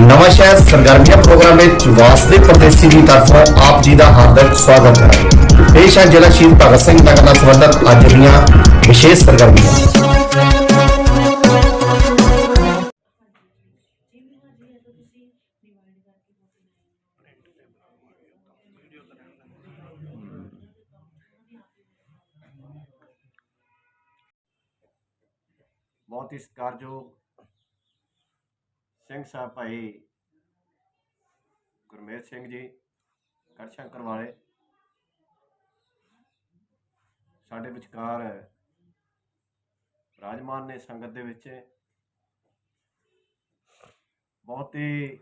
ਨਵਾਂ ਸ਼ਹਿਰ ਸਰਗਰਮੀਆਂ ਪ੍ਰੋਗਰਾਮ ਵਿੱਚ ਵਾਸਦੇ ਪ੍ਰਦੇਸ਼ੀ ਦੀ ਤਰਫੋਂ ਆਪ ਜੀ ਦਾ ਹਾਰਦਿਕ ਸਵਾਗਤ ਹੈ ਪੇਸ਼ ਹੈ ਜ਼ਿਲ੍ਹਾ ਸ਼ਹੀਦ ਭਗਤ ਸਿੰਘ ਨਗਰ ਨਾਲ ਸੰਬੰਧਿਤ ਅੱਜ ਦੀਆਂ ਵਿਸ਼ੇਸ਼ ਸਰਗਰਮੀਆਂ ਬਹੁਤ ਹੀ ਸਤਿਕਾਰਯੋਗ ਸਿੰਘ ਸਾਹਿਬ ਭਾਈ ਗੁਰਮੇਲ ਸਿੰਘ ਜੀ, ਕਰਸ਼ੰਕਰ ਵਾਲੇ। ਸਾਡੇ ਵਿਚਕਾਰ ਰਾਜਮਾਨ ਨੇ ਸੰਗਤ ਦੇ ਵਿੱਚ ਬਹੁਤ ਹੀ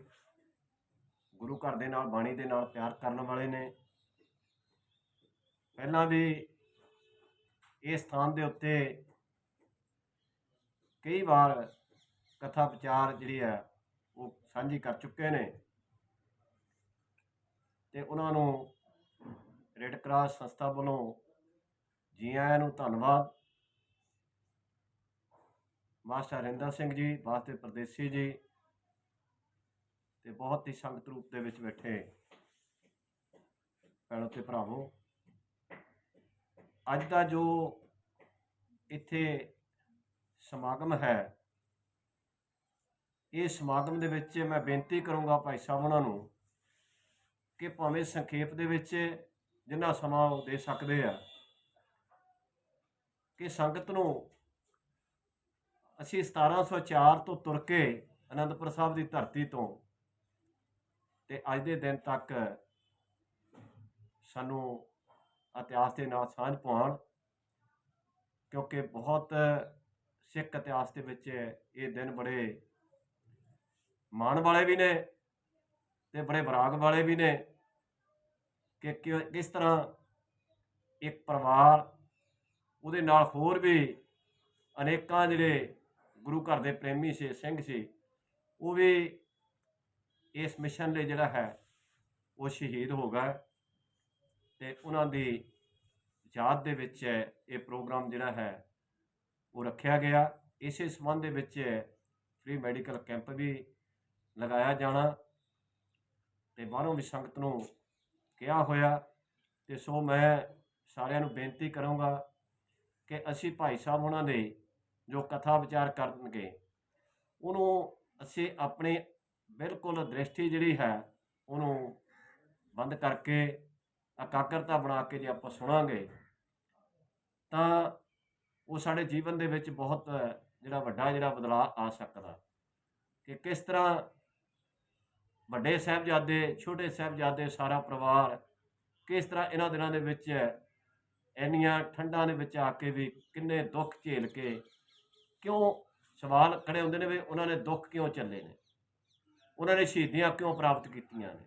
ਗੁਰੂ ਘਰ ਦੇ ਨਾਲ, ਬਾਣੀ ਦੇ ਨਾਲ ਪਿਆਰ ਕਰਨ ਵਾਲੇ ਨੇ। ਪਹਿਲਾਂ ਵੀ ਇਹ ਸਥਾਨ ਦੇ ਉੱਤੇ ਕਈ ਵਾਰ ਕਥਾ ਵਿਚਾਰ ਜਿਹੜੀ ਹੈ ਸਾਂਝੀ ਕਰ ਚੁੱਕੇ ਨੇ। ਤੇ ਉਹਨਾਂ ਨੂੰ ਰੈੱਡ ਕਰਾਸ ਸੰਸਥਾ ਵੱਲੋਂ ਜੀ ਆਇਆਂ ਨੂੰ ਧੰਨਵਾਦ। ਮਾਸਟਰ ਹਰਿੰਦਰ ਸਿੰਘ ਜੀ ਵਾਸਤੇ ਪ੍ਰਦੇਸੀ ਜੀ ਤੇ ਬਹੁਤ ਹੀ ਸੰਗਤ ਰੂਪ ਦੇ ਵਿੱਚ ਬੈਠੇ ਭੈਣੋ ਤੇ ਭਰਾਵੋ। ਅੱਜ ਦਾ ਜੋ ਇੱਥੇ ਸਮਾਗਮ ਹੈ ਇਹ ਸਮਾਗਮ ਦੇ ਵਿੱਚ ਮੈਂ ਬੇਨਤੀ ਕਰੂੰਗਾ ਭਾਈ ਸਾਹਿਬ ਉਹਨਾਂ ਨੂੰ ਕਿ ਭਾਵੇਂ ਸੰਖੇਪ ਦੇ ਵਿੱਚ ਜਿੰਨਾ ਸਮਾਂ ਉਹ ਦੇ ਸਕਦੇ ਆ, ਕਿ ਸੰਗਤ ਨੂੰ ਅਸੀਂ 1704 ਤੋਂ ਤੁਰ ਕੇ ਅਨੰਦਪੁਰ ਸਾਹਿਬ ਦੀ ਧਰਤੀ ਤੋਂ ਤੇ ਅੱਜ ਦੇ ਦਿਨ ਤੱਕ ਸਾਨੂੰ ਇਤਿਹਾਸ ਦੇ ਨਾਲ ਸਾਂਝ ਪਾਉਣ, ਕਿਉਂਕਿ ਬਹੁਤ ਸਿੱਖ ਇਤਿਹਾਸ ਦੇ ਵਿੱਚ ਇਹ ਦਿਨ ਬੜੇ ਮਾਣ ਵਾਲੇ ਵੀ ਨੇ ਤੇ ਬੜੇ ਬਰਾਗ ਵਾਲੇ ਵੀ ਨੇ ਕਿ ਕਿਸ ਤਰ੍ਹਾਂ ਇੱਕ ਪਰਿਵਾਰ ਉਹਦੇ ਨਾਲ ਹੋਰ ਵੀ ਅਨੇਕਾਂ ਜਿਹੜੇ ਗੁਰੂ ਘਰ ਦੇ ਪ੍ਰੇਮੀ ਸੀ, ਸਿੰਘ ਸੀ, ਉਹ ਵੀ ਇਸ ਮਿਸ਼ਨ ਲਈ ਜਿਹੜਾ ਹੈ, ਉਹ ਸ਼ਹੀਦ ਹੋ ਗਏ ਤੇ ਉਹਨਾਂ ਦੀ ਯਾਦ ਦੇ ਵਿੱਚ ਇਹ ਪ੍ਰੋਗਰਾਮ ਜਿਹੜਾ ਹੈ, ਉਹ ਰੱਖਿਆ ਗਿਆ। ਇਸੇ ਸੰਬੰਧ ਦੇ ਵਿੱਚ ਫ੍ਰੀ ਮੈਡੀਕਲ ਕੈਂਪ ਵੀ ਲਗਾਇਆ ਜਾਣਾ ਤੇ ਬਾਹਰੋਂ ਵੀ ਸੰਗਤ ਨੂੰ ਕਿਹਾ ਹੋਇਆ ਤੇ ਸੋ ਮੈਂ ਸਾਰਿਆਂ ਨੂੰ ਬੇਨਤੀ ਕਰੂੰਗਾ ਕਿ ਅਸੀਂ ਭਾਈ ਸਾਹਿਬ ਉਹਨਾਂ ਦੇ ਜੋ ਕਥਾ ਵਿਚਾਰ ਕਰਨਗੇ, ਉਹਨੂੰ ਅਸੀਂ ਆਪਣੇ ਬਿਲਕੁਲ ਦ੍ਰਿਸ਼ਟੀ ਜਿਹੜੀ ਹੈ ਉਹਨੂੰ ਬੰਦ ਕਰਕੇ ਇਕਾਗਰਤਾ ਬਣਾ ਕੇ ਜੇ ਆਪਾਂ ਸੁਣਾਂਗੇ, ਤਾਂ ਉਹ ਸਾਡੇ ਜੀਵਨ ਦੇ ਵਿੱਚ ਬਹੁਤ ਜਿਹੜਾ ਵੱਡਾ ਜਿਹੜਾ ਬਦਲਾਅ ਆ ਸਕਦਾ। ਕਿ ਕਿਸ ਤਰ੍ਹਾਂ ਵੱਡੇ ਸਾਹਿਬਜ਼ਾਦੇ, ਛੋਟੇ ਸਾਹਿਬਜ਼ਾਦੇ, ਸਾਰਾ ਪਰਿਵਾਰ ਕਿਸ ਤਰ੍ਹਾਂ ਇਹਨਾਂ ਦਿਨਾਂ ਦੇ ਵਿੱਚ ਇੰਨੀਆਂ ਠੰਡਾਂ ਦੇ ਵਿੱਚ ਆ ਕੇ ਵੀ ਕਿੰਨੇ ਦੁੱਖ ਝੇਲ ਕੇ ਕਿਉਂ ਸਵਾਲ ਖੜੇ ਹੁੰਦੇ ਨੇ ਵੀ ਉਹਨਾਂ ਨੇ ਦੁੱਖ ਕਿਉਂ ਚੱਲੇ ਨੇ? ਉਹਨਾਂ ਨੇ ਸ਼ਹੀਦੀਆਂ ਕਿਉਂ ਪ੍ਰਾਪਤ ਕੀਤੀਆਂ ਨੇ?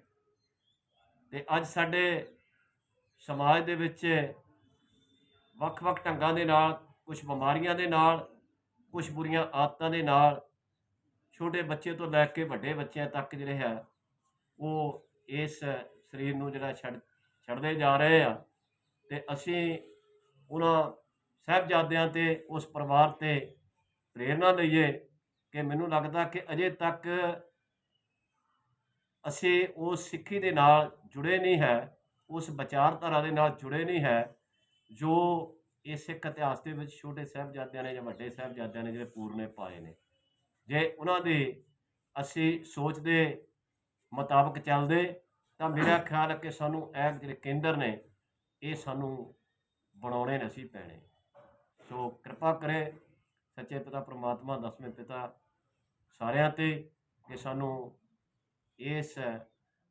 ਤੇ ਅੱਜ ਸਾਡੇ ਸਮਾਜ ਦੇ ਵਿੱਚ ਵੱਖ-ਵੱਖ ਢੰਗਾਂ ਦੇ ਨਾਲ ਕੁਝ ਬਿਮਾਰੀਆਂ ਦੇ ਨਾਲ ਕੁਝ ਬੁਰੀਆਂ ਆਦਤਾਂ ਦੇ ਨਾਲ ਛੋਟੇ ਬੱਚੇ ਤੋਂ ਲੈ ਕੇ ਵੱਡੇ ਬੱਚਿਆਂ ਤੱਕ ਜਿਹੜੇ ਹੈ, ਉਹ ਇਸ ਸਰੀਰ ਨੂੰ ਜਿਹੜਾ ਛੱਡ, ਛੱਡਦੇ ਜਾ ਰਹੇ ਆ। ਤੇ ਅਸੀਂ ਉਹਨਾਂ ਸਾਹਿਬਜ਼ਾਦਿਆਂ ਤੇ ਉਸ ਪਰਿਵਾਰ ਤੇ ਪ੍ਰੇਰਣਾ ਲਈਏ ਕਿ ਮੈਨੂੰ ਲੱਗਦਾ ਕਿ ਅਜੇ ਤੱਕ ਅਸੀਂ ਉਸ ਸਿੱਖੀ ਦੇ ਨਾਲ ਜੁੜੇ ਨਹੀਂ ਹੈ, ਉਸ ਵਿਚਾਰਧਾਰਾ ਦੇ ਨਾਲ ਜੁੜੇ ਨਹੀਂ ਹੈ, ਜੋ ਇਹ ਸਿੱਖ ਇਤਿਹਾਸ ਦੇ ਵਿੱਚ ਛੋਟੇ ਸਾਹਿਬਜ਼ਾਦਿਆਂ ਨੇ ਜਾਂ ਵੱਡੇ ਸਾਹਿਬਜ਼ਾਦਿਆਂ ਨੇ ਜਿਹੜੇ ਪੂਰਨੇ ਪਾਏ ਨੇ। ਜੇ ਉਹਨਾਂ ਦੀ ਅਸੀਂ ਸੋਚ ਦੇ ਮੁਤਾਬਕ ਚੱਲਦੇ, ਤਾਂ ਮੇਰਾ ਖਿਆਲ ਹੈ ਕਿ ਸਾਨੂੰ ਇਹ ਜਿਹੜੇ ਕੇਂਦਰ ਨੇ, ਇਹ ਸਾਨੂੰ ਬਣਾਉਣੇ ਨਹੀਂ ਅਸੀਂ ਪੈਣੇ। ਸੋ ਕਿਰਪਾ ਕਰੇ ਸੱਚੇ ਪਿਤਾ ਪ੍ਰਮਾਤਮਾ, ਦਸਵੇਂ ਪਿਤਾ ਸਾਰਿਆਂ ਤੇ ਕਿ ਸਾਨੂੰ ਇਸ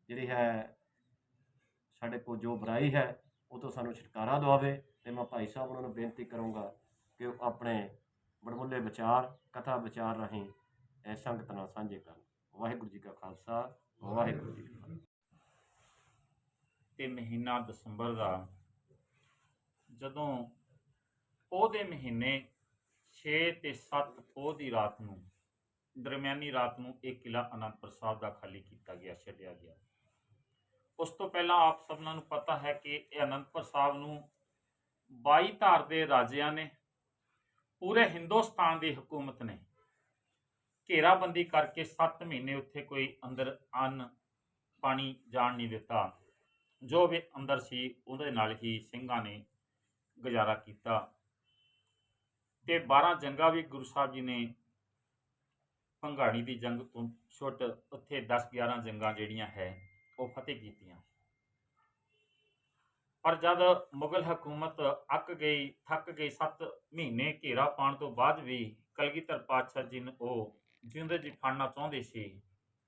ਜਿਹੜੀ ਹੈ ਸਾਡੇ ਕੋਲ ਜੋ ਬੁਰਾਈ ਹੈ, ਉਹ ਤੋਂ ਸਾਨੂੰ ਛੁਟਕਾਰਾ ਦਿਵਾਵੇ ਤੇ ਮੈਂ ਭਾਈ ਸਾਹਿਬ ਉਹਨਾਂ ਨੂੰ ਬੇਨਤੀ ਕਰੂੰਗਾ ਕਿ ਉਹ ਆਪਣੇ ਬੜਮੁੱਲੇ ਵਿਚਾਰ, ਕਥਾ ਵਿਚਾਰ ਰਾਹੀਂ ਸੰਗਤ ਨਾਲ ਸਾਂਝੇ ਕਰਨ। ਵਾਹਿਗੁਰੂ ਜੀ ਕਾ ਖਾਲਸਾ, ਵਾਹਿਗੁਰੂ ਜੀ ਕੀ ਫਤਿਹ। ਤੇ ਮਹੀਨਾ ਦਸੰਬਰ ਦਾ, ਜਦੋਂ ਪੋਹ ਦੇ ਮਹੀਨੇ 6 ਤੇ 7 ਪੋਹ ਦੀ ਰਾਤ ਨੂੰ, ਦਰਮਿਆਨੀ ਰਾਤ ਨੂੰ ਇਹ ਕਿਲਾ ਅਨੰਦਪੁਰ ਸਾਹਿਬ ਦਾ ਖਾਲੀ ਕੀਤਾ ਗਿਆ, ਛੱਡਿਆ ਗਿਆ। ਉਸ ਤੋਂ ਪਹਿਲਾਂ ਆਪ ਸਭਨਾਂ ਨੂੰ ਪਤਾ ਹੈ ਕਿ ਇਹ ਅਨੰਦਪੁਰ ਸਾਹਿਬ ਨੂੰ 22 ਧਾਰ ਦੇ ਰਾਜਿਆਂ ਨੇ, ਪੂਰੇ ਹਿੰਦੁਸਤਾਨ ਦੀ ਹਕੂਮਤ ਨੇ ਘੇਰਾਬੰਦੀ ਕਰਕੇ 7 ਮਹੀਨੇ ਉੱਥੇ ਕੋਈ ਅੰਦਰ ਅੰਨ ਪਾਣੀ ਜਾਣ ਨਹੀਂ ਦਿੱਤਾ। ਜੋ ਵੀ ਅੰਦਰ ਸੀ, ਉਹਦੇ ਨਾਲ ਹੀ ਸਿੰਘਾਂ ਨੇ ਗੁਜ਼ਾਰਾ ਕੀਤਾ। ਤੇ 12 ਜੰਗਾਂ ਵੀ ਗੁਰੂ ਸਾਹਿਬ ਜੀ ਨੇ ਭੰਗਾਣੀ ਦੀ ਜੰਗ ਤੋਂ ਛੁੱਟ ਉੱਥੇ 10 11 ਜੰਗਾਂ ਜਿਹੜੀਆਂ ਹੈ, ਉਹ ਫਤਿਹ ਕੀਤੀਆਂ। ਪਰ ਜਦ ਮੁਗਲ ਹਕੂਮਤ ਅੱਕ ਗਈ, ਥੱਕ ਗਈ 7 ਮਹੀਨੇ ਘੇਰਾ ਪਾਉਣ ਤੋਂ ਬਾਅਦ ਵੀ ਕਲਗੀਧਰ ਪਾਤਸ਼ਾਹ ਜੀ ਨੇ ਉਹ ਜਿਉਂਦੇ ਜੀ ਫੜਨਾ ਚਾਹੁੰਦੇ ਸੀ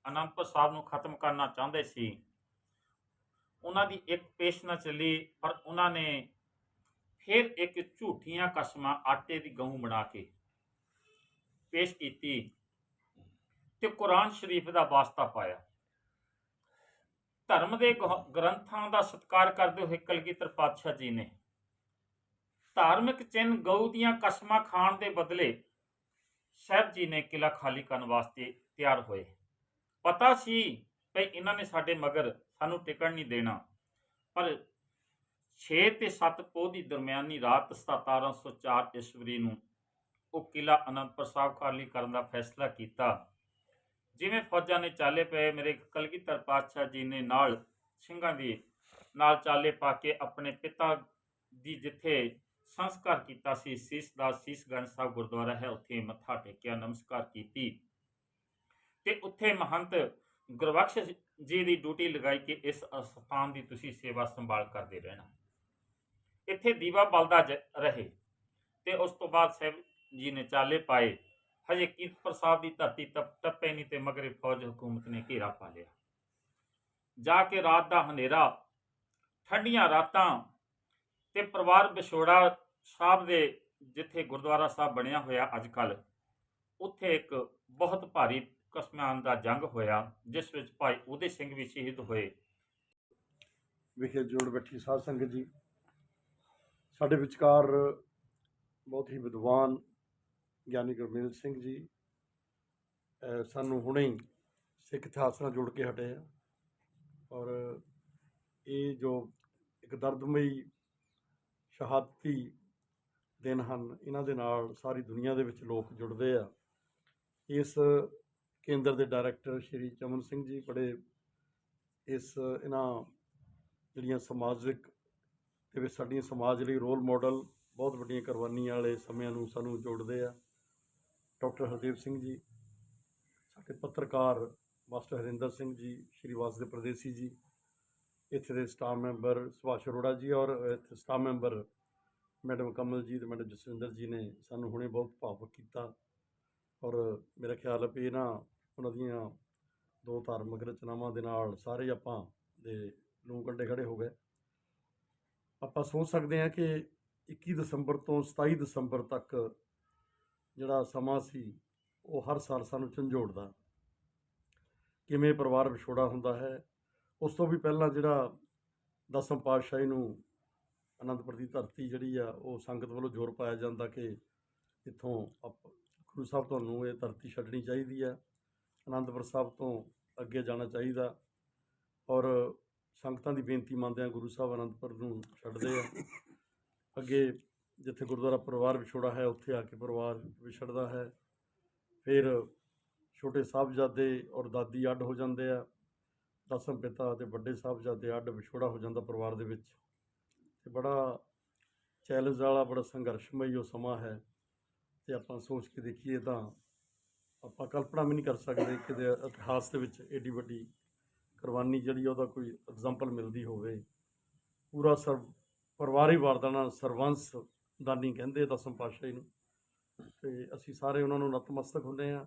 ਅਨੰਦਪੁਰ ਸਾਹਿਬ ਨੂੰ ਖਤਮ ਕਰਨਾ ਚਾਹੁੰਦੇ ਸੀ। ਉਹਨਾਂ ਦੀ ਇੱਕ ਪੇਸ਼ ਨਾ ਚੱਲੀ, ਪਰ ਉਹਨਾਂ ਨੇ ਫਿਰ ਇੱਕ ਝੂਠੀਆਂ ਕਸਮਾਂ ਆਟੇ ਦੀ ਗਊ ਬਣਾ ਕੇ ਪੇਸ਼ ਕੀਤੀ ਤੇ ਕੁਰਾਨ ਸ਼ਰੀਫ ਦਾ ਵਾਸਤਾ ਪਾਇਆ। ਧਰਮ ਦੇ ਗ੍ਰੰਥਾਂ ਦਾ ਸਤਿਕਾਰ ਕਰਦੇ ਹੋਏ ਕਲਗੀਧਰ ਪਾਤਸ਼ਾਹ ਜੀ ਨੇ ਧਾਰਮਿਕ ਚਿੰਨ ਗਊ ਦੀਆਂ ਕਸਮਾਂ ਖਾਣ ਦੇ ਬਦਲੇ ਸਾਹਿਬ ਜੀ ਨੇ ਕਿਲਾ ਖਾਲੀ ਕਰਨ ਵਾਸਤੇ ਤਿਆਰ ਹੋਏ। ਪਤਾ ਸੀ ਭਈ ਇਹਨਾਂ ਨੇ ਸਾਡੇ ਮਗਰ ਸਾਨੂੰ ਟਿਕਣ ਨਹੀਂ ਦੇਣਾ। ਪਰ 6 ਤੇ 7 ਪੋਹ ਦੀ ਦਰਮਿਆਨੀ ਰਾਤ 1704 ਈਸਵੀ ਨੂੰ ਉਹ ਕਿਲਾ ਅਨੰਦਪੁਰ ਸਾਹਿਬ ਖਾਲੀ ਕਰਨ ਦਾ ਫੈਸਲਾ ਕੀਤਾ। ਜਿਵੇਂ ਫੌਜਾਂ ਨੇ ਚਾਲੇ ਪਏ, ਮੇਰੇ ਕਲਗੀਧਰ ਪਾਤਸ਼ਾਹ ਜੀ ਨੇ ਨਾਲ ਸਿੰਘਾਂ ਦੀ ਨਾਲ ਚਾਲੇ ਪਾ ਕੇ ਆਪਣੇ ਪਿਤਾ ਦੀ ਜਿੱਥੇ ਸੰਸਕਾਰ ਕੀਤਾ ਸੀ। ਸੀਸ ਦਾ ਸੀਸਗੰਜ ਸਾਹਿਬ ਗੁਰਦੁਆਰਾ ਹੈ। ਉੱਥੇ ਮੱਥਾ ਟੇਕਿਆ, ਨਮਸਕਾਰ ਕੀਤੀ। ਤੇ ਉੱਥੇ ਮਹੰਤ ਗੁਰਬਖਸ਼ ਜੀ ਦੀ ਡਿਊਟੀ ਲਗਾਈ ਕਿ ਇਸ ਸਥਾਨ ਦੀ ਤੁਸੀਂ ਸੇਵਾ ਸੰਭਾਲ ਕਰਦੇ ਰਹਿਣਾ। ਇੱਥੇ ਦੀਵਾ ਬਲਦਾ ਜ- ਰਹੇ ਤੇ ਉਸ ਤੋਂ ਬਾਅਦ ਸਾਹਿਬ ਜੀ ਨੇ ਚਾਲੇ ਪਾਏ। ਹਜੇ ਕੀਰਤਪੁਰ ਸਾਹਿਬ ਦੀ ਧਰਤੀ ਤਪ ਟੱਪੇ ਨਹੀਂ ਤੇ ਮਗਰੇ ਫੌਜ ਹਕੂਮਤ ਨੇ ਘੇਰਾ ਪਾ ਲਿਆ। ਜਾ ਕੇ ਰਾਤ ਦਾ ਹਨੇਰਾ, ਠੰਡੀਆਂ ਰਾਤਾਂ ਤੇ ਪਰਿਵਾਰ ਵਿਛੋੜਾ ਸਾਹਿਬ ਦੇ ਜਿੱਥੇ ਗੁਰਦੁਆਰਾ ਸਾਹਿਬ ਬਣਿਆ ਹੋਇਆ ਅੱਜ ਕੱਲ ਉੱਥੇ ਇੱਕ ਬਹੁਤ ਭਾਰੀ ਕਸਮਾਨ ਦਾ ਜੰਗ ਹੋਇਆ, ਜਿਸ ਵਿੱਚ ਭਾਈ ਉਹਦੇ ਸਿੰਘ ਵੀ ਸ਼ਹੀਦ ਹੋਏ। ਵਿਖੇ ਜੋੜ ਬੈਠੀ ਸਾਧ ਸੰਗਤ ਜੀ। ਸਾਡੇ ਵਿਚਕਾਰ ਬਹੁਤ ਹੀ ਵਿਦਵਾਨ ਗਿਆਨੀ ਗੁਰਮੇਲ ਸਿੰਘ ਜੀ ਸਾਨੂੰ ਹੁਣੇ ਹੀ ਸਿੱਖ ਇਤਿਹਾਸ ਨਾਲ ਜੋੜ ਕੇ ਹਟੇ ਆ। ਔਰ ਇਹ ਜੋ ਇੱਕ ਦਰਦਮਈ ਸ਼ਹਾਦਤੀ ਦਿਨ ਹਨ। ਇਹਨਾਂ ਦੇ ਨਾਲ ਸਾਰੀ ਦੁਨੀਆ ਦੇ ਵਿੱਚ ਲੋਕ ਜੁੜਦੇ ਆ। ਇਸ ਕੇਂਦਰ ਦੇ ਡਾਇਰੈਕਟਰ ਸ਼੍ਰੀ ਚਮਨ ਸਿੰਘ ਜੀ ਬੜੇ ਇਸ ਇਹਨਾਂ ਜਿਹੜੀਆਂ ਸਮਾਜਿਕ ਦੇ ਵਿੱਚ ਸਾਡੀਆਂ ਸਮਾਜ ਲਈ ਰੋਲ ਮਾਡਲ ਬਹੁਤ ਵੱਡੀਆਂ ਕੁਰਬਾਨੀਆਂ ਵਾਲੇ ਸਮਿਆਂ ਨੂੰ ਸਾਨੂੰ ਜੋੜਦੇ ਆ। ਡਾਕਟਰ ਹਰਦੇਵ ਸਿੰਘ ਜੀ, ਸਾਡੇ ਪੱਤਰਕਾਰ ਮਾਸਟਰ ਹਰਿੰਦਰ ਸਿੰਘ ਜੀ, ਸ਼੍ਰੀ ਵਾਸਦੇ ਪ੍ਰਦੇਸੀ ਜੀ ਇੱਥੇ ਦੇ ਸਟਾਫ ਮੈਂਬਰ ਸੁਭਾਸ਼ ਅਰੋੜਾ ਜੀ ਔਰ ਇੱਥੇ staff member madam Kamal ji ਤੇ ਮੈਡਮ ਜਸਵਿੰਦਰ ਜੀ ਨੇ ਸਾਨੂੰ ਹੁਣੇ ਬਹੁਤ ਭਾਵੁਕ ਕੀਤਾ ਔਰ ਮੇਰਾ ਖਿਆਲ ਹੈ ਵੀ ਇਹਨਾਂ, ਉਹਨਾਂ ਦੀਆਂ ਦੋ ਧਾਰਮਿਕ ਰਚਨਾਵਾਂ ਦੇ ਨਾਲ ਸਾਰੇ ਆਪਾਂ ਦੇ ਲੂੰ ਕੰਡੇ ਖੜੇ ਹੋ ਗਏ। ਆਪਾਂ ਸੋਚ ਸਕਦੇ ਹਾਂ ਕਿ 21 ਦਸੰਬਰ ਤੋਂ 27 ਦਸੰਬਰ ਤੱਕ ਜਿਹੜਾ ਸਮਾਂ ਸੀ, ਉਹ ਹਰ ਸਾਲ ਸਾਨੂੰ ਝੰਜੋੜਦਾ। ਕਿਵੇਂ ਪਰਿਵਾਰ ਵਿਛੋੜਾ ਹੁੰਦਾ ਹੈ ਉਸ ਤੋਂ ਵੀ ਪਹਿਲਾਂ ਜਿਹੜਾ ਦਸਮ ਪਾਤਸ਼ਾਹੀ ਨੂੰ ਅਨੰਦਪੁਰ ਦੀ ਧਰਤੀ ਜਿਹੜੀ ਆ, ਉਹ ਸੰਗਤ ਵੱਲੋਂ ਜ਼ੋਰ ਪਾਇਆ ਜਾਂਦਾ ਕਿ ਇੱਥੋਂ ਆਪ- ਗੁਰੂ ਸਾਹਿਬ ਤੁਹਾਨੂੰ ਇਹ ਧਰਤੀ ਛੱਡਣੀ ਚਾਹੀਦੀ ਆ ਅਨੰਦਪੁਰ ਸਾਹਿਬ ਤੋਂ ਅੱਗੇ ਜਾਣਾ ਚਾਹੀਦਾ ਔਰ ਸੰਗਤਾਂ ਦੀ ਬੇਨਤੀ ਮੰਨਦੇ ਆ ਗੁਰੂ ਸਾਹਿਬ ਅਨੰਦਪੁਰ ਨੂੰ ਛੱਡਦੇ ਆ। ਅੱਗੇ ਜਿੱਥੇ ਗੁਰਦੁਆਰਾ ਪਰਿਵਾਰ ਵਿਛੋੜਾ ਹੈ, ਉੱਥੇ ਆ ਕੇ ਪਰਿਵਾਰ ਵਿਛੜਦਾ ਹੈ। ਫਿਰ ਛੋਟੇ ਸਾਹਿਬਜ਼ਾਦੇ ਔਰ ਦਾਦੀ ਅੱਡ ਹੋ ਜਾਂਦੇ ਆ। ਦਸਮ ਪਿਤਾ ਤੇ ਵੱਡੇ ਸਾਹਿਬਜ਼ਾਦੇ ਅੱਡ ਵਿਛੋੜਾ ਹੋ ਜਾਂਦਾ ਪਰਿਵਾਰ ਦੇ ਵਿੱਚ। ਤੇ ਬੜਾ ਚੈਲੰਜ ਵਾਲਾ, ਬੜਾ ਸੰਘਰਸ਼ਮਈ ਉਹ ਸਮਾਂ ਹੈ। ਤੇ ਆਪਾਂ ਸੋਚ ਕੇ ਦੇਖੀਏ ਤਾਂ ਆਪਾਂ ਕਲਪਨਾ ਵੀ ਨਹੀਂ ਕਰ ਸਕਦੇ ਕਿ ਇਤਿਹਾਸ ਦੇ ਵਿੱਚ ਏਡੀ ਵੱਡੀ ਕੁਰਬਾਨੀ ਜਿਹੜੀ ਉਹਦਾ ਕੋਈ ਐਗਜ਼ਾਮਪਲ ਮਿਲਦੀ ਹੋਵੇ। ਪੂਰਾ ਸਰ, ਪਰਿਵਾਰੀ ਵਾਰਦਾਨਾ ਸਰਵੰਸ ਦਾਨੀ ਕਹਿੰਦੇ ਦਸਮ ਪਾਤਸ਼ਾਹੀ ਨੂੰ। ਤੇ ਅਸੀਂ ਸਾਰੇ ਉਹਨਾਂ ਨੂੰ ਨਤਮਸਤਕ ਹੁੰਦੇ ਆ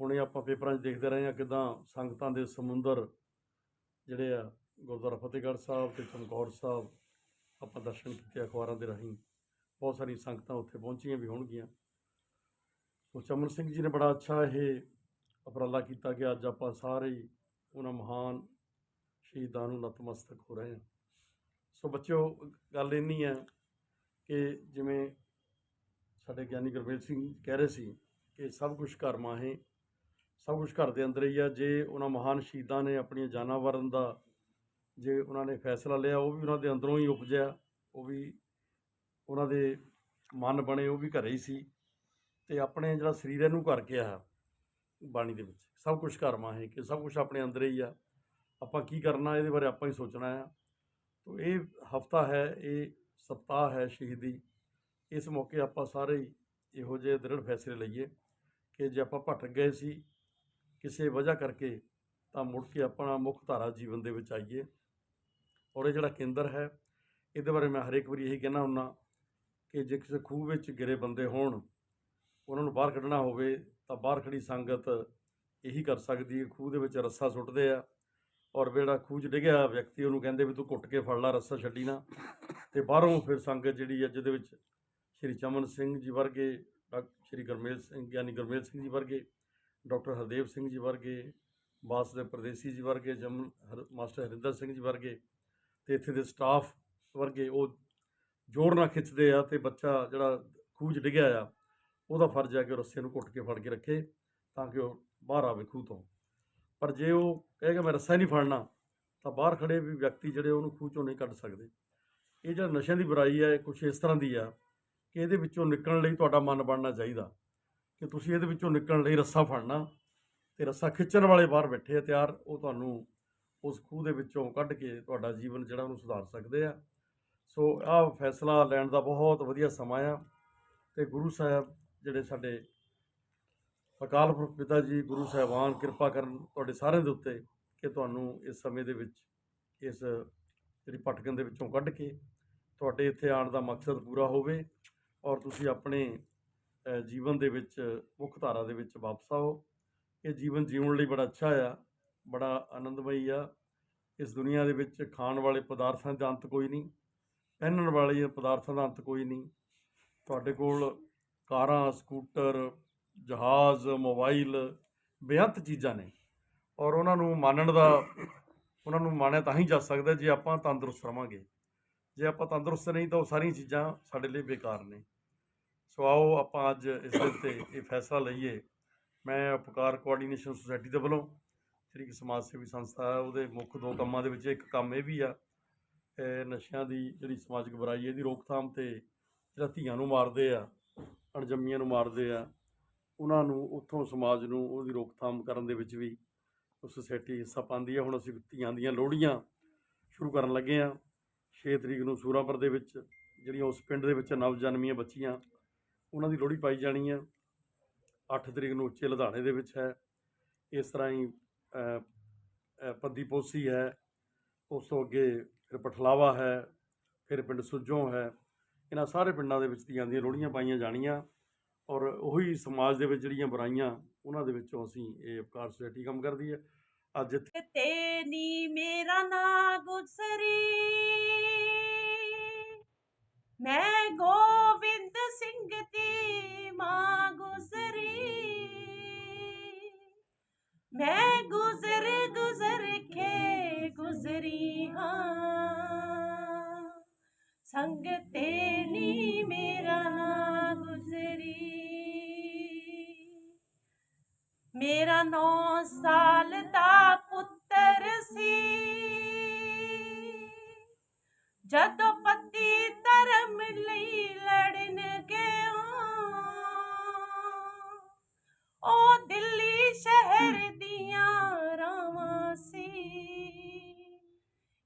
ਹੁਣੇ ਆਪਾਂ ਪੇਪਰਾਂ 'ਚ ਦੇਖਦੇ ਰਹੇ ਹਾਂ ਕਿਦਾਂ ਸੰਗਤਾਂ ਦੇ ਸਮੁੰਦਰ ਜਿਹੜੇ ਆ, ਗੁਰਦੁਆਰਾ ਫਤਿਹਗੜ੍ਹ ਸਾਹਿਬ ਤੇ ਚਮਕੌਰ ਸਾਹਿਬ, ਆਪਾਂ ਦਰਸ਼ਨ ਕੀਤੇ ਅਖਬਾਰਾਂ ਦੇ ਰਾਹੀਂ। ਬਹੁਤ ਸਾਰੀ ਸੰਗਤਾਂ ਉੱਥੇ ਪਹੁੰਚੀਆਂ ਵੀ ਹੋਣਗੀਆਂ। ਸੋ ਚਮਨ ਸਿੰਘ ਜੀ ਨੇ ਬੜਾ ਅੱਛਾ ਇਹ ਉਪਰਾਲਾ ਕੀਤਾ ਕਿ ਅੱਜ ਆਪਾਂ ਸਾਰੇ ਹੀ ਉਹਨਾਂ ਮਹਾਨ ਸ਼ਹੀਦਾਂ ਨੂੰ ਨਤਮਸਤਕ ਹੋ ਰਹੇ ਹਾਂ। ਸੋ ਬੱਚਿਓ, ਗੱਲ ਇੰਨੀ ਹੈ ਕਿ ਜਿਵੇਂ ਸਾਡੇ ਗਿਆਨੀ ਗੁਰਮੇਲ ਸਿੰਘ ਕਹਿ ਰਹੇ ਸੀ ਕਿ ਸਭ ਕੁਝ ਘਰ ਮਾਹੇ ਸਭ ਕੁਝ ਘਰ ਦੇ ਅੰਦਰ ਹੀ ਆ। ਜੇ ਉਹਨਾਂ ਮਹਾਨ ਸ਼ਹੀਦਾਂ ਨੇ ਆਪਣੀਆਂ ਜਾਨਾਂ ਵਰਨ ਦਾ, ਜੇ ਉਹਨਾਂ ਨੇ ਫੈਸਲਾ ਲਿਆ, ਉਹ ਵੀ ਉਹਨਾਂ ਦੇ ਅੰਦਰੋਂ ਹੀ ਉਪਜਿਆ। ਉਹ ਵੀ ਉਹਨਾਂ ਦੇ ਮਨ ਬਣੇ, ਉਹ ਵੀ ਘਰੇ ਹੀ ਸੀ। ਤੇ ਆਪਣੇ ਜਿਹੜਾ ਸਰੀਰ ਇਹਨੂੰ ਘਰ ਕਿਹਾ ਬਾਣੀ ਦੇ ਵਿੱਚ। ਸਭ ਕੁਝ ਕਰਮਾ ਹੈ ਕਿ ਸਭ ਕੁਝ ਆਪਣੇ ਅੰਦਰ ਹੀ ਆ। ਆਪਾਂ ਕੀ ਕਰਨਾ, ਇਹਦੇ ਬਾਰੇ ਆਪਾਂ ਹੀ ਸੋਚਣਾ ਆ। ਤੋ ਇਹ ਹਫਤਾ ਹੈ, ਇਹ ਸਪਤਾਹ ਹੈ ਸ਼ਹੀਦੀ। ਇਸ ਮੌਕੇ ਆਪਾਂ ਸਾਰੇ ਹੀ ਇਹੋ ਜਿਹੇ ਦ੍ਰਿੜ ਫੈਸਲੇ ਲਈਏ ਕਿ ਜੇ ਆਪਾਂ ਭਟਕ ਗਏ ਸੀ ਕਿਸੇ ਵਜ੍ਹਾ ਕਰਕੇ ਤਾਂ ਮੁੜ ਕੇ ਆਪਣਾ ਮੁੱਖ ਧਾਰਾ ਜੀਵਨ ਦੇ ਵਿੱਚ ਆਈਏ। ਔਰ ਇਹ ਜਿਹੜਾ ਕੇਂਦਰ ਹੈ, ਇਹਦੇ ਬਾਰੇ ਮੈਂ ਹਰੇਕ ਵਾਰੀ ਇਹੀ ਕਹਿਣਾ ਹੁੰਨਾ ਕਿ ਜੇ ਕਿਸੇ ਖੂਹ ਵਿੱਚ ਗਿਰੇ ਬੰਦੇ ਹੋਣ, ਉਹਨਾਂ ਨੂੰ ਬਾਹਰ ਕੱਢਣਾ ਹੋਵੇ ਤਾਂ ਬਾਹਰ ਖੜੀ ਸੰਗਤ ਇਹੀ ਕਰ ਸਕਦੀ ਹੈ। ਖੂਹ ਦੇ ਵਿੱਚ ਰੱਸਾ ਸੁੱਟਦੇ ਆ ਔਰ ਜਿਹੜਾ ਖੂਹ 'ਚ ਡਿੱਗਿਆ ਵਿਅਕਤੀ ਉਹਨੂੰ ਕਹਿੰਦੇ ਵੀ ਤੂੰ ਘੁੱਟ ਕੇ ਫੜ ਲੈ, ਰੱਸਾ ਛੱਡੀ ਨਾ। ਤੇ ਬਾਹਰੋਂ ਫਿਰ ਸੰਗਤ ਜਿਹੜੀ ਹੈ ਜਿਹਦੇ ਵਿੱਚ ਸ਼੍ਰੀ ਚਮਨ ਸਿੰਘ ਜੀ ਵਰਗੇ, ਡਾਕ- ਸ਼੍ਰੀ ਗੁਰਮੇਲ ਸਿੰਘ ਗਿਆਨੀ ਗੁਰਮੇਲ ਸਿੰਘ ਜੀ ਵਰਗੇ ਡਾਕਟਰ ਹਰਦੇਵ ਸਿੰਘ ਜੀ ਵਰਗੇ ਬਾਸਦੇਵ ਪ੍ਰਦੇਸੀ ਜੀ ਵਰਗੇ ਜਮਨ ਹਰ, ਮਾਸਟਰ ਹਰਿੰਦਰ ਸਿੰਘ ਜੀ ਵਰਗੇ ਤੇ ਇੱਥੇ ਦੇ ਸਟਾਫ ਵਰਗੇ ਉਹ ਜ਼ੋਰ ਨਾਲ ਖਿੱਚਦੇ ਆ ਤੇ ਬੱਚਾ ਜਿਹੜਾ ਖੂਹ 'ਚ ਡਿੱਗਿਆ ਆ, ਉਹਦਾ ਫਰਜ਼ ਹੈ ਕਿ ਉਹ ਰੱਸੇ ਨੂੰ ਘੁੱਟ ਕੇ ਫੜ ਕੇ ਰੱਖੇ ਤਾਂ ਕਿ ਉਹ ਬਾਹਰ ਆਵੇ ਖੂਹ ਤੋਂ। ਪਰ ਜੇ ਉਹ ਕਹੇਗਾ ਮੈਂ ਰੱਸਾ ਹੀ ਨਹੀਂ ਫੜਨਾ, ਤਾਂ ਬਾਹਰ ਖੜੇ ਵੀ ਵਿਅਕਤੀ ਜਿਹੜੇ ਉਹਨੂੰ ਖੂਹ ਚੋਂ ਨਹੀਂ ਕੱਢ ਸਕਦੇ। ਇਹ ਜਿਹੜਾ ਨਸ਼ਿਆਂ ਦੀ ਬੁਰਾਈ ਹੈ ਕੁਛ ਇਸ ਤਰ੍ਹਾਂ ਦੀ ਆ ਕਿ ਇਹਦੇ ਵਿੱਚੋਂ ਨਿਕਲਣ ਲਈ ਤੁਹਾਡਾ ਮਨ ਬਣਨਾ ਚਾਹੀਦਾ। ਕਿ ਤੁਸੀਂ ਇਹਦੇ ਵਿੱਚੋਂ ਨਿਕਲਣ ਲਈ ਰੱਸਾ ਫੜਨਾ ਤੇ ਰੱਸਾ ਖਿੱਚਣ ਵਾਲੇ ਬਾਹਰ ਬੈਠੇ ਆ ਤਿਆਰ, ਉਹ ਤੁਹਾਨੂੰ ਉਸ ਖੂਹ ਦੇ ਵਿੱਚੋਂ ਕੱਢ ਕੇ ਤੁਹਾਡਾ ਜੀਵਨ ਜਿਹੜਾ ਉਹਨੂੰ ਸੁਧਾਰ ਸਕਦੇ ਆ। ਸੋ ਆਹ ਫੈਸਲਾ ਲੈਣ ਦਾ ਬਹੁਤ ਵਧੀਆ ਸਮਾਂ ਆ ਤੇ ਗੁਰੂ ਸਾਹਿਬ ਜਿਹੜੇ ਸਾਡੇ ਅਕਾਲ ਪੁਰਖ ਪਿਤਾ ਜੀ, ਗੁਰੂ ਸਾਹਿਬਾਨ, ਕਿਰਪਾ ਕਰਨ ਤੁਹਾਡੇ ਸਾਰਿਆਂ ਦੇ ਉੱਤੇ ਕਿ ਤੁਹਾਨੂੰ ਇਸ ਸਮੇਂ ਦੇ ਵਿੱਚ ਇਸ ਜਿਹੜੀ ਭਟਕਣ ਦੇ ਵਿੱਚੋਂ ਕੱਢ ਕੇ ਤੁਹਾਡੇ ਇੱਥੇ ਆਉਣ ਦਾ ਮਕਸਦ ਪੂਰਾ ਹੋਵੇ ਔਰ ਤੁਸੀਂ ਆਪਣੇ ਜੀਵਨ ਦੇ ਵਿੱਚ, ਮੁੱਖ ਧਾਰਾ ਦੇ ਵਿੱਚ ਵਾਪਸ ਆਓ। ਇਹ ਜੀਵਨ ਜੀਉਣ ਲਈ ਬੜਾ ਅੱਛਾ ਆ, ਬੜਾ ਆਨੰਦਮਈ ਆ। ਇਸ ਦੁਨੀਆ ਦੇ ਵਿੱਚ ਖਾਣ ਵਾਲੇ ਪਦਾਰਥਾਂ ਦਾ ਅੰਤ ਕੋਈ ਨਹੀਂ, ਪਹਿਨਣ ਵਾਲੇ ਪਦਾਰਥਾਂ ਦਾ ਅੰਤ ਕੋਈ ਨਹੀਂ। ਤੁਹਾਡੇ ਕੋਲ ਕਾਰਾਂ, ਸਕੂਟਰ, ਜਹਾਜ਼, ਮੋਬਾਈਲ ਬੇਅੰਤ ਚੀਜ਼ਾਂ ਨੇ ਔਰ ਉਹਨਾਂ ਨੂੰ ਮਾਣਨ ਦਾ, ਉਹਨਾਂ ਨੂੰ ਮਾਣਿਆ ਤਾਂ ਹੀ ਜਾ ਸਕਦਾ ਜੇ ਆਪਾਂ ਤੰਦਰੁਸਤ ਰਵਾਂਗੇ। ਜੇ ਆਪਾਂ ਤੰਦਰੁਸਤ ਨਹੀਂ ਤਾਂ ਉਹ ਸਾਰੀਆਂ ਚੀਜ਼ਾਂ ਸਾਡੇ ਲਈ ਬੇਕਾਰ ਨੇ। ਸੋ ਆਓ ਆਪਾਂ ਅੱਜ ਇਸ ਦੇ ਉੱਤੇ ਇਹ ਫੈਸਲਾ ਲਈਏ। ਮੈਂ ਉਪਕਾਰ ਕੋਆਰਡੀਨੇਸ਼ਨ ਸੁਸਾਇਟੀ ਦੇ ਵੱਲੋਂ ਜਿਹੜੀ ਕਿ ਸਮਾਜ ਸੇਵੀ ਸੰਸਥਾ ਹੈ, ਉਹਦੇ ਮੁੱਖ ਦੋ ਕੰਮਾਂ ਦੇ ਵਿੱਚ ਇੱਕ ਕੰਮ ਇਹ ਵੀ ਆ ਨਸ਼ਿਆਂ ਦੀ ਜਿਹੜੀ ਸਮਾਜਿਕ ਬੁਰਾਈ ਇਹਦੀ ਰੋਕਥਾਮ ਤੇ ਜਿਹੜਾ ਧੀਆਂ ਨੂੰ ਮਾਰਦੇ ਆ, ਅਣਜੰਮੀਆਂ ਨੂੰ ਮਾਰਦੇ ਆ, ਉਹਨਾਂ ਨੂੰ ਉੱਥੋਂ ਸਮਾਜ ਨੂੰ ਉਹਦੀ ਰੋਕਥਾਮ ਕਰਨ ਦੇ ਵਿੱਚ ਵੀ ਉਹ ਸੁਸਾਇਟੀ ਹਿੱਸਾ ਪਾਉਂਦੀ ਹੈ। ਹੁਣ ਅਸੀਂ ਧੀਆਂ ਦੀਆਂ ਲੋਹੜੀਆਂ ਸ਼ੁਰੂ ਕਰਨ ਲੱਗੇ ਆ 6 ਤਰੀਕ ਨੂੰ ਸੂਰਾਪੁਰ ਦੇ ਵਿੱਚ ਜਿਹੜੀਆਂ ਉਸ ਪਿੰਡ ਦੇ ਵਿੱਚ ਨਵਜਨਮੀਆਂ ਬੱਚੀਆਂ ਉਹਨਾਂ ਦੀ ਲੋਹੜੀ ਪਾਈ ਜਾਣੀ ਹੈ 8 ਤਰੀਕ ਨੂੰ ਉੱਚੇ ਲੁਧਿਆਣੇ ਦੇ ਵਿੱਚ ਹੈ। ਇਸ ਤਰ੍ਹਾਂ ਹੀ ਪੱਦੀ ਪੋਸੀ ਹੈ। ਉਸ ਤੋਂ ਅੱਗੇ ਫਿਰ ਪਠਲਾਵਾ ਹੈ, ਫਿਰ ਪਿੰਡ ਸੁੱਜੋਂ ਹੈ। ਇਹਨਾਂ ਸਾਰੇ ਪਿੰਡਾਂ ਦੇ ਵਿੱਚ ਧੀਆਂ ਦੀਆਂ ਲੋਹੜੀਆਂ ਪਾਈਆਂ ਜਾਣੀਆਂ। ਔਰ ਉਹੀ ਸਮਾਜ ਦੇ ਵਿੱਚ ਜਿਹੜੀਆਂ ਬੁਰਾਈਆਂ, ਉਹਨਾਂ ਦੇ ਵਿੱਚੋਂ ਅਸੀਂ ਇਹ ਉਪਕਾਰ ਸੁਸਾਇਟੀ ਕੰਮ ਕਰਦੀ ਹੈ। ਅੱਜ ਤੇ ਨੀ ਮੇਰਾ ਨਾ ਗੁਸਰੀ ਮੈਂ ਗੋਬਿੰਦ ਸਿੰਘ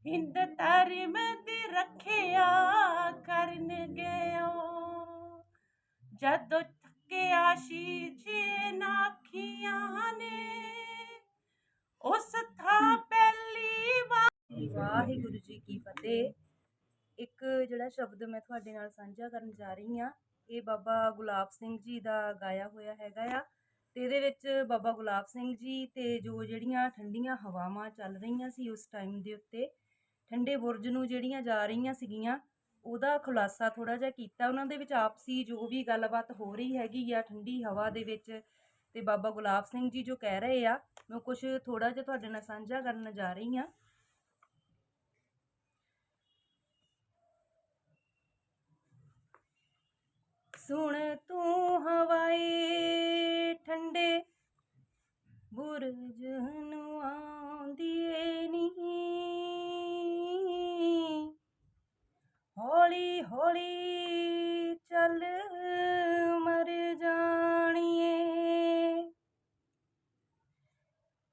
ਹਿੰਦ ਧਰਮ ਦੀ ਰੱਖਿਆ ਕਰਨਗੇ ਗਿਆ। ਜਦੋਂ ਥੱਕਿਆ ਸ਼ੀਸ਼ ਨਾਖੀਆਂ ਨੇ, ਉਸ ਥਾਂ ਪਹਿਲੀ ਵਾਰ ਵਾਹਿਗੁਰੂ ਜੀ ਕੀ ਫਤਿਹ। ਇੱਕ ਜਿਹੜਾ ਸ਼ਬਦ ਮੈਂ ਤੁਹਾਡੇ ਨਾਲ ਸਾਂਝਾ ਕਰਨ ਜਾ ਰਹੀ ਹਾਂ, ਇਹ ਬਾਬਾ ਗੁਲਾਬ ਸਿੰਘ ਜੀ ਦਾ ਗਾਇਆ ਹੋਇਆ ਹੈਗਾ ਆ। ਤੇ ਇਹਦੇ ਵਿੱਚ ਬਾਬਾ ਗੁਲਾਬ ਸਿੰਘ ਜੀ ਤੇ ਜੋ ਜਿਹੜੀਆਂ ਠੰਡੀਆਂ ਹਵਾਵਾਂ ਚੱਲ ਰਹੀਆਂ ਸੀ ਉਸ ਟਾਈਮ ਦੇ ਉੱਤੇ ਠੰਡੇ ਬੁਰਜ ਨੂੰ ਜਿਹੜੀਆਂ ਜਾ ਰਹੀਆਂ ਸੀਗੀਆਂ, ਉਹਦਾ ਖੁਲਾਸਾ ਥੋੜਾ ਜਿਹਾ ਕੀਤਾ। ਉਹਨਾਂ ਦੇ ਵਿੱਚ ਆਪਸੀ ਜੋ ਵੀ ਗੱਲਬਾਤ ਹੋ ਰਹੀ ਹੈਗੀ ਆ ਠੰਡੀ ਹਵਾ ਦੇ ਵਿੱਚ, ਤੇ ਬਾਬਾ ਗੁਲਾਬ ਸਿੰਘ ਜੀ ਜੋ ਕਹਿ ਰਹੇ ਆ, ਮੈਂ ਕੁਝ ਥੋੜਾ ਜਿਹਾ ਤੁਹਾਡੇ ਨਾਲ ਸਾਂਝਾ ਕਰਨ ਜਾ ਰਹੀ ਹਾਂ। ਸੁਣ ਤੂੰ ਹਵਾਏ ਠੰਡੇ ਬੁਰਜ ਨੂੰ ਆਉਂਦੀ ਏ ਨੀ। ਹੌਲੀ ਹੌਲੀ ਚੱਲ ਮਰ ਜਾਣੀਏ।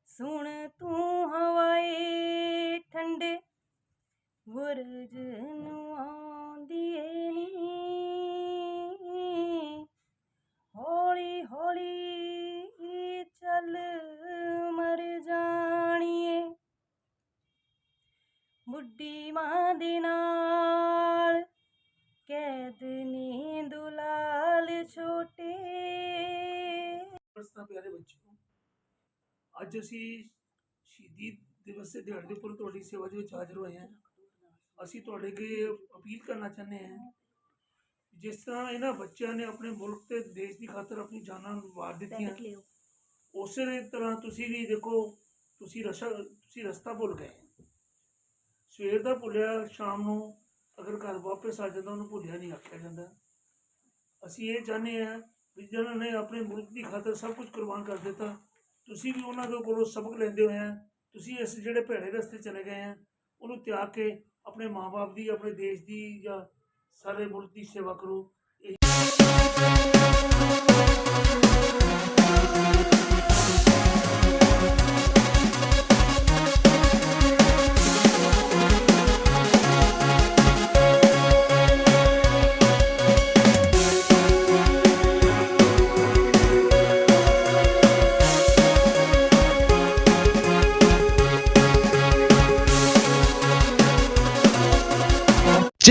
ਸੁਣ ਤੂੰ ਹਵਾਏ ਠੰਡੇ ਵਰਜ ਅੱਜ ਅਸੀਂ ਸ਼ਹੀਦੀ ਦਿਵਸ ਦੇ ਦਿਹਾੜੇ ਦੇ ਉੱਪਰ ਤੁਹਾਡੀ ਸੇਵਾ ਦੇ ਵਿੱਚ ਹਾਜ਼ਰ ਹੋਏ ਹਾਂ। ਅਸੀਂ ਤੁਹਾਡੇ ਅੱਗੇ ਅਪੀਲ ਕਰਨਾ ਚਾਹੁੰਦੇ ਹਾਂ ਜਿਸ ਤਰ੍ਹਾਂ ਇਹਨਾਂ ਬੱਚਿਆਂ ਨੇ ਆਪਣੇ ਮੁਲਕ ਤੇ ਦੇਸ਼ ਦੀ ਖਾਤਰ ਆਪਣੀ ਜਾਨਾਂ ਵਾਰ ਦਿੱਤੀਆਂ ਉਸੇ ਤਰ੍ਹਾਂ ਤੁਸੀਂ ਵੀ ਦੇਖੋ ਤੁਸੀਂ ਰਸਾ ਤੁਸੀਂ ਰਸਤਾ ਭੁੱਲ ਗਏ। ਸਵੇਰ ਦਾ ਭੁੱਲਿਆ ਸ਼ਾਮ ਨੂੰ ਅਗਰ ਘਰ ਵਾਪਸ ਆ ਜਾਂਦਾ ਉਹਨੂੰ ਭੁੱਲਿਆ ਨਹੀਂ ਆਖਿਆ ਜਾਂਦਾ। ਅਸੀਂ ਇਹ ਚਾਹੁੰਦੇ ਹਾਂ ਵੀ ਜਿਹਨਾਂ ਨੇ ਆਪਣੇ ਮੁਲਕ ਦੀ ਖਾਤਰ ਸਭ ਕੁਝ ਕੁਰਬਾਨ ਕਰ ਦਿੱਤਾ ਤੁਸੀਂ ਵੀ ਉਹਨਾਂ ਦੇ ਕੋਲੋਂ ਸਬਕ ਲੈਂਦੇ ਹੋਏ ਆ, ਤੁਸੀਂ ਇਸ ਜਿਹੜੇ ਭੈੜੇ ਰਸਤੇ ਚਲੇ ਗਏ ਆ, ਉਹਨੂੰ ਤਿਆਗ ਕੇ ਆਪਣੇ ਮਾਪੇ ਦੀ, ਆਪਣੇ ਦੇਸ਼ ਦੀ ਜਾਂ ਸਾਰੇ ਮੁਲਕ ਦੀ ਸੇਵਾ ਕਰੋ।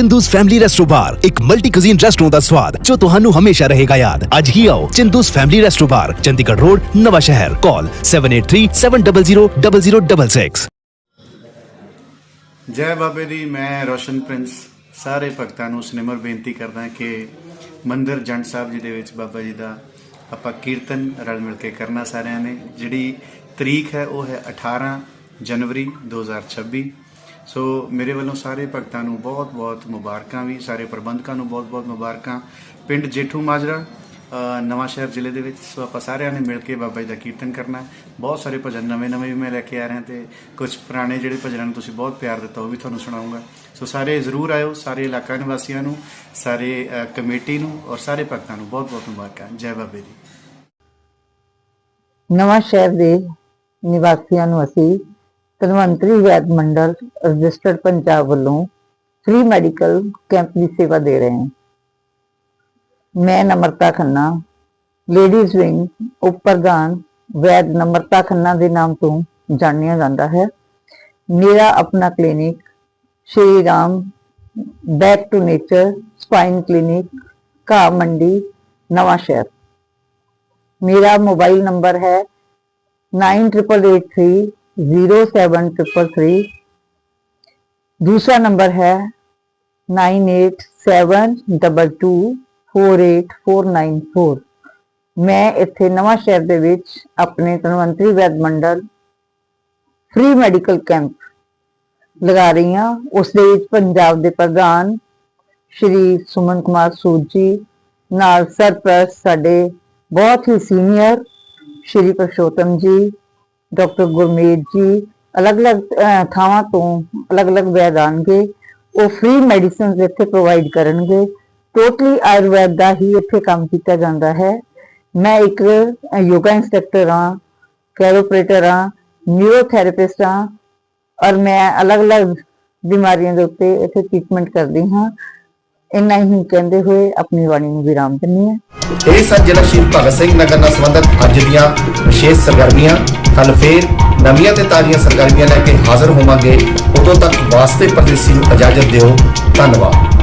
ਚਿੰਦੂਸ ਫੈਮਿਲੀ ਰੈਸਟੋ ਬਾਰ ਇੱਕ ਮਲਟੀ ਕੁਜ਼ੀਨ ਰੈਸਟੋਰੈਂਟ ਦਾ ਸਵਾਦ ਜੋ ਤੁਹਾਨੂੰ ਹਮੇਸ਼ਾ ਰਹੇਗਾ ਯਾਦ। ਅੱਜ ਹੀ ਆਓ Chindu's family resto bar Chandigarh road, Nawan Shahr. Call 7837000066 ਜੈ ਬਾਬੇ ਦੀ, ਮੈਂ ਰੋਸ਼ਨ ਪ੍ਰਿੰਸ। ਸਾਰੇ ਭਗਤਾਂ ਨੂੰ ਸਨਿਮਰ ਬੇਨਤੀ ਕਰਦਾ ਕਿ ਮੰਦਿਰ ਜੰਡ ਸਾਹਿਬ ਜੀ ਦੇ ਵਿੱਚ ਬਾਬਾ ਜੀ ਦਾ ਆਪਾਂ ਕੀਰਤਨ ਰਲ ਮਿਲ ਕੇ ਕਰਨਾ ਸਾਰਿਆਂ ਨੇ। ਜਿਹੜੀ ਤਰੀਕ ਹੈ, ਉਹ ਹੈ 18 ਜਨਵਰੀ 2026 ਸੋ ਮੇਰੇ ਵੱਲੋਂ ਸਾਰੇ ਭਗਤਾਂ ਨੂੰ ਬਹੁਤ-ਬਹੁਤ ਮੁਬਾਰਕਾਂ ਵੀ ਸਾਰੇ ਪ੍ਰਬੰਧਕਾਂ ਨੂੰ ਬਹੁਤ-ਬਹੁਤ ਮੁਬਾਰਕਾਂ। ਪਿੰਡ ਜੇਠੂ ਮਾਜਰਾ ਅ, ਨਵਾਂ ਸ਼ਹਿਰ ਜ਼ਿਲ੍ਹੇ ਦੇ ਵਿੱਚ ਸੋ ਆਪਾਂ ਸਾਰਿਆਂ ਨੇ ਮਿਲ ਕੇ ਬਾਬਾ ਜੀ ਦਾ ਕੀਰਤਨ ਕਰਨਾ ਬਹੁਤ ਸਾਰੇ ਭਜਨ ਨਵੇਂ-ਨਵੇਂ ਵੀ ਮੈਂ ਲੈ ਕੇ ਆ ਰਿਹਾ ਤੇ ਕੁਝ ਪੁਰਾਣੇ ਜਿਹੜੇ ਭਜਨਾਂ ਨੂੰ ਤੁਸੀਂ ਬਹੁਤ ਪਿਆਰ ਦਿੱਤਾ ਉਹ ਵੀ ਤੁਹਾਨੂੰ ਸੁਣਾਉਂਗਾ। ਸੋ ਸਾਰੇ ਜ਼ਰੂਰ ਆਇਓ ਸਾਰੇ ਇਲਾਕਾ ਨਿਵਾਸੀਆਂ ਨੂੰ ਸਾਰੇ ਕਮੇਟੀ ਨੂੰ ਔਰ ਸਾਰੇ ਭਗਤਾਂ ਨੂੰ ਬਹੁਤ-ਬਹੁਤ ਮੁਬਾਰਕਾਂ। ਜੈ ਬਾਬੇ ਦੀ ਨਵਾਂ ਸ਼ਹਿਰ ਦੇ ਨਿਵਾਸੀਆਂ ਨੂੰ ਅਸੀਂ ਧਨਵੰਤਰੀ ਵੈਦ ਮੰਡਲ ਰਜਿਸਟਰਡ ਪੰਜਾਬ ਵੱਲੋਂ ਫ੍ਰੀ ਮੈਡੀਕਲ ਕੈਂਪ ਦੀ ਸੇਵਾ ਦੇ ਰਹੇ ਹਾਂ ਮੈਂ ਨਮਰਤਾ ਖੰਨਾ ਲੇਡੀਜ਼ ਵਿੰਗ ਉਪ ਪ੍ਰਧਾਨ ਵੈਦ ਨਮਰਤਾ ਖੰਨਾ ਦੇ ਨਾਮ ਤੋਂ ਜਾਣਿਆ ਜਾਂਦਾ ਹੈ ਮੇਰਾ ਆਪਣਾ clinic Shri Ram back to nature spine clinic Ghah Mandi Nawanshahr मेरा मोबाइल नंबर है nine triple eight three zero seven triple three दूसरा नंबर है nine eight seven double two four eight four nine four ਮੈਂ ਇੱਥੇ ਨਵਾਂ ਸ਼ਹਿਰ ਦੇ ਵਿੱਚ ਆਪਣੇ ਧਨਵੰਤਰੀ ਵੈਦ ਮੰਡਲ ਫ੍ਰੀ ਮੈਡੀਕਲ ਕੈਂਪ ਲਗਾ ਰਹੀ ਹਾਂ ਉਸ ਦੇ ਵਿੱਚ ਪੰਜਾਬ ਦੇ ਪ੍ਰਧਾਨ ਸ਼੍ਰੀ ਸੁਮਨ ਕੁਮਾਰ ਸੂਦ ਜੀ ਨਾਲ ਸਰਪ੍ਰਸਤ ਸਾਡੇ ਬਹੁਤ ਹੀ ਸੀਨੀਅਰ ਸ਼੍ਰੀ ਪੁਰਸ਼ੋਤਮ ਜੀ ਡਾਕਟਰ ਗੁਰਮੇਜ ਜੀ ਅਲੱਗ-ਅਲੱਗ ਅਹ, ਥਾਵਾਂ ਤੋਂ ਅਲੱਗ-ਅਲੱਗ ਵੈਦ ਆਉਣਗੇ ਉਹ ਫ੍ਰੀ ਮੈਡੀਸਿਨਸ ਇੱਥੇ ਪ੍ਰੋਵਾਈਡ ਕਰਨਗੇ ਟੋਟਲੀ ਆਯੁਰਵੈਦ ਦਾ ਹੀ ਇੱਥੇ ਕੰਮ ਕੀਤਾ ਜਾਂਦਾ ਹੈ ਮੈਂ ਇੱਕ ਅਹ, ਯੋਗਾ ਇੰਸਟ੍ਰਕਟਰ ਹਾਂ ਕੈਰੋਪ੍ਰੇਟਰ ਹਾਂ ਨਿਊਰੋਥੈਰੇਪਿਸਟ ਹਾਂ ਔਰ ਮੈਂ ਅਲੱਗ-ਅਲੱਗ ਬਿਮਾਰੀਆਂ ਦੇ ਉੱਤੇ ਇੱਥੇ ਟ੍ਰੀਟਮੈਂਟ ਕਰਦੀ ਹਾਂ ਇੰਨਾ ਹੀ ਕਹਿੰਦੇ ਹੋਏ ਆਪਣੀ ਬਾਣੀ ਨੂੰ ਵਿਰਾਮ ਦਿੰਦੀ ਹਾਂ। ਇਹ ਸਨ ਜ਼ਿਲ੍ਹਾ ਸ਼ਹੀਦ ਭਗਤ ਸਿੰਘ ਨਗਰ ਨਾਲ ਸੰਬੰਧਿਤ ਅੱਜ ਦੀਆਂ ਵਿਸ਼ੇਸ਼ ਸਰਗਰਮੀਆਂ ਕੱਲ ਫੇਰ ਨਵੀਆਂ ਤੇ ਤਾਜ਼ੀਆਂ ਸਰਗਰਮੀਆਂ ਲੈ ਕੇ ਹਾਜ਼ਰ ਹੋਵਾਂਗੇ। ਉਦੋਂ ਤੱਕ ਵਾਸਤੇ ਪਰਦੇਸੀ ਨੂੰ ਇਜਾਜ਼ਤ ਦਿਓ। ਧੰਨਵਾਦ।